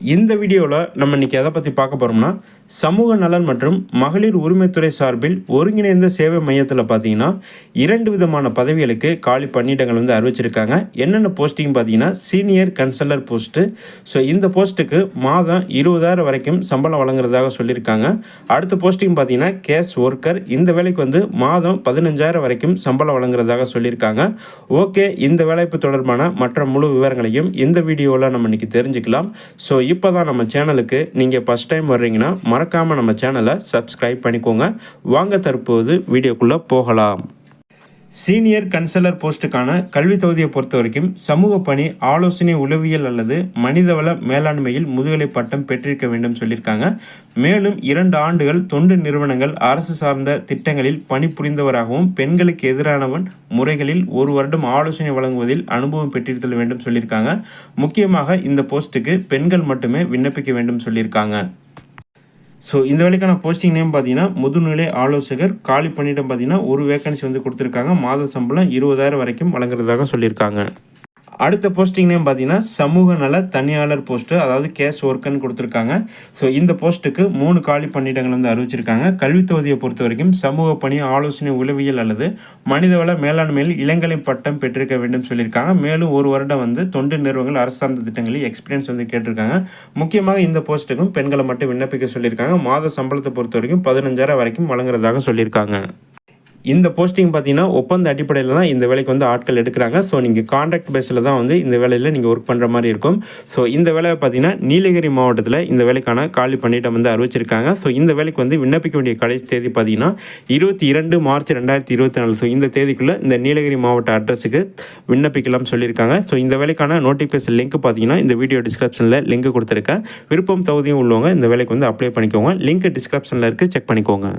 இந்த வீடியோவில் நம்ம இன்றைக்கி எதை பற்றி பார்க்க போகிறோம்னா சமூக நலன் மற்றும் மகளிர் உரிமைத்துறை சார்பில் ஒருங்கிணைந்த சேவை மையத்தில் பார்த்தீங்கன்னா இரண்டு விதமான பதவிகளுக்கு காலி பணியிடங்கள் வந்து அறிவிச்சிருக்காங்க. என்னென்ன போஸ்டிங் பார்த்தீங்கன்னா சீனியர் கன்சலர் போஸ்ட்டு ஸோ இந்த போஸ்ட்டுக்கு மாதம் இருபதாயிரம் வரைக்கும் சம்பளம் வழங்குறதாக சொல்லியிருக்காங்க. அடுத்த போஸ்டிங் பார்த்தீங்கன்னா கேஷ் ஒர்க்கர். இந்த வேலைக்கு வந்து மாதம் பதினஞ்சாயிரம் வரைக்கும் சம்பளம் வழங்குறதாக சொல்லியிருக்காங்க. ஓகே இந்த வேலைப்பு தொடர்பான மற்ற முழு விவரங்களையும் இந்த வீடியோவில் நம்ம இன்றைக்கி தெரிஞ்சுக்கலாம். ஸோ இப்போ தான் நம்ம சேனலுக்கு நீங்கள் ஃபஸ்ட் டைம் வர்றீங்கன்னா மறக்காமல் நம்ம சேனலை சப்ஸ்கிரைப் பண்ணிக்கோங்க. வாங்க தற்போது வீடியோக்குள்ளே போகலாம். சீனியர் கன்சலர் போஸ்ட்டுக்கான கல்வி தொகுதியை பொறுத்த வரைக்கும் சமூக பணி ஆலோசனை உளவியல் அல்லது மனிதவள மேலாண்மையில் முதுகலை பட்டம் பெற்றிருக்க வேண்டும் சொல்லியிருக்காங்க. மேலும் இரண்டு ஆண்டுகள் தொண்டு நிறுவனங்கள் அரசு சார்ந்த திட்டங்களில் பணிபுரிந்தவராகவும் பெண்களுக்கு எதிரானவன் முறைகளில் ஒரு வருடம் ஆலோசனை வழங்குவதில் அனுபவம் பெற்றிருத்தல் வேண்டும் சொல்லியிருக்காங்க. முக்கியமாக இந்த போஸ்ட்டுக்கு பெண்கள் மட்டுமே விண்ணப்பிக்க வேண்டும் சொல்லியிருக்காங்க. ஸோ இந்த வேலைக்கான போஸ்டிங் நேம் பார்த்தீங்கன்னா முதுநிலை ஆலோசகர் காலி பணியிடம் பார்த்தீங்கன்னா ஒரு வேக்கன்சி வந்து கொடுத்துருக்காங்க. மாத சம்பளம் இருபதாயிரம் வரைக்கும் வழங்குறதாக சொல்லியிருக்காங்க. அடுத்த போஸ்டிங் நேம் பார்த்தீங்கன்னா சமூக நல தனியாளர் போஸ்ட்டு அதாவது கேஸ் ஒர்க்குன்னு கொடுத்துருக்காங்க. ஸோ இந்த போஸ்ட்டுக்கு மூணு காலி பணியிடங்கள் வந்து அறிவிச்சிருக்காங்க. கல்வி தொகுதியை பொறுத்த வரைக்கும் சமூக பணி ஆலோசனை உளவியல் அல்லது மனிதவள மேலாண்மையில் இளங்கலை பட்டம் பெற்றிருக்க வேண்டும் சொல்லியிருக்காங்க. மேலும் ஒரு வருடம் வந்து தொண்டு நிறுவனங்கள் அரசாங்க திட்டங்களில் எக்ஸ்பீரியன்ஸ் வந்து கேட்டிருக்காங்க. முக்கியமாக இந்த போஸ்ட்டுக்கும் பெண்களை மட்டும் விண்ணப்பிக்க சொல்லியிருக்காங்க. மாத சம்பளத்தை பொறுத்த வரைக்கும் பதினஞ்சாயிரம் வரைக்கும் வழங்குறதாக சொல்லியிருக்காங்க. இந்த போஸ்டிங் பார்த்தீங்கன்னா ஒப்பந்த அடிப்படையில் தான் இந்த வேலைக்கு வந்து ஆட்கள் எடுக்கிறாங்க. ஸோ நீங்கள் கான்ட்ராக்ட் பேஸில் தான் வந்து இந்த வேலையில் நீங்கள் ஒர்க் பண்ணுற மாதிரி இருக்கும். ஸோ இந்த வேலையை பார்த்தீங்கன்னா நீலகிரி மாவட்டத்தில் இந்த வேலைக்கான காலி பண்ணிட்டம் வந்து அறிவிச்சிருக்காங்க. ஸோ இந்த வேலைக்கு வந்து விண்ணப்பிக்க வேண்டிய கடைசி தேதி பார்த்தீங்கன்னா இருபத்தி இரண்டு மார்ச் ரெண்டாயிரத்தி இருபத்தி நாலு. ஸோ இந்த தேதிக்குள்ளே இந்த நீலகிரி மாவட்ட அட்ரஸுக்கு விண்ணப்பிக்கலாம் சொல்லியிருக்காங்க. ஸோ இந்த வேலைக்கான நோட்டிஃபிகேஷன் லிங்க் பார்த்தீங்கன்னா இந்த வீடியோ டிஸ்கிரிப்ஷனில் லிங்க் கொடுத்துருக்கேன். விருப்பம் தகுதியும் உள்ளவங்க இந்த வேலைக்கு வந்து அப்ளை பண்ணிக்கோங்க. லிங்க் டிஸ்கிரிப்ஷனில் இருக்குது செக் பண்ணிக்கோங்க.